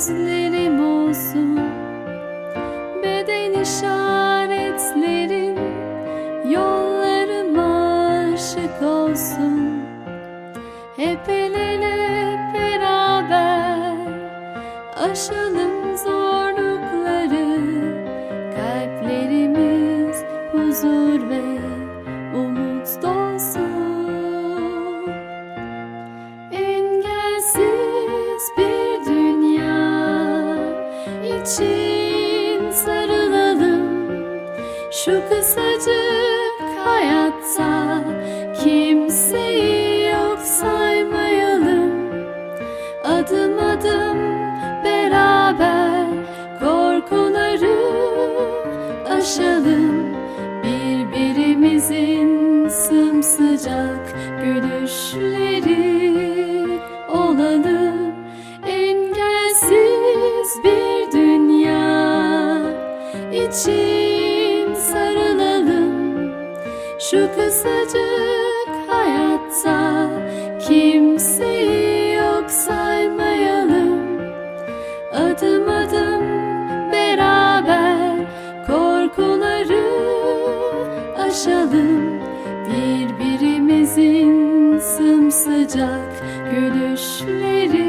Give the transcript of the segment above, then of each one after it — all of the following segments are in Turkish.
gözlerim olsun. Beden işaretlerin Yollarıma ışık olsun. Hep el ele beraber Aşalım zorlukları. Kalplerimiz huzur ve umut dolsun için sarılalım. Şu kısacık hayatta kimseyi yok saymayalım. Adım adım beraber korkuları aşalım Şu kısacık hayatta kimseyi yok saymayalım. Adım adım beraber korkuları aşalım. Birbirimizin sımsıcak gülüşleri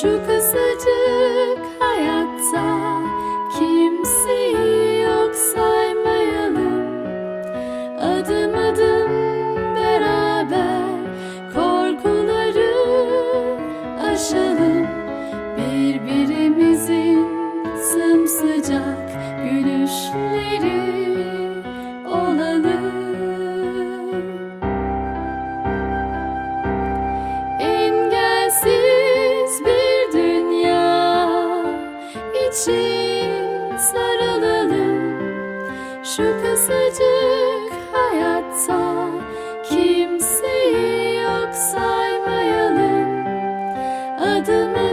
Şu kısacık hayatta kısacık hayatta kimseyi yok saymayalım. Adım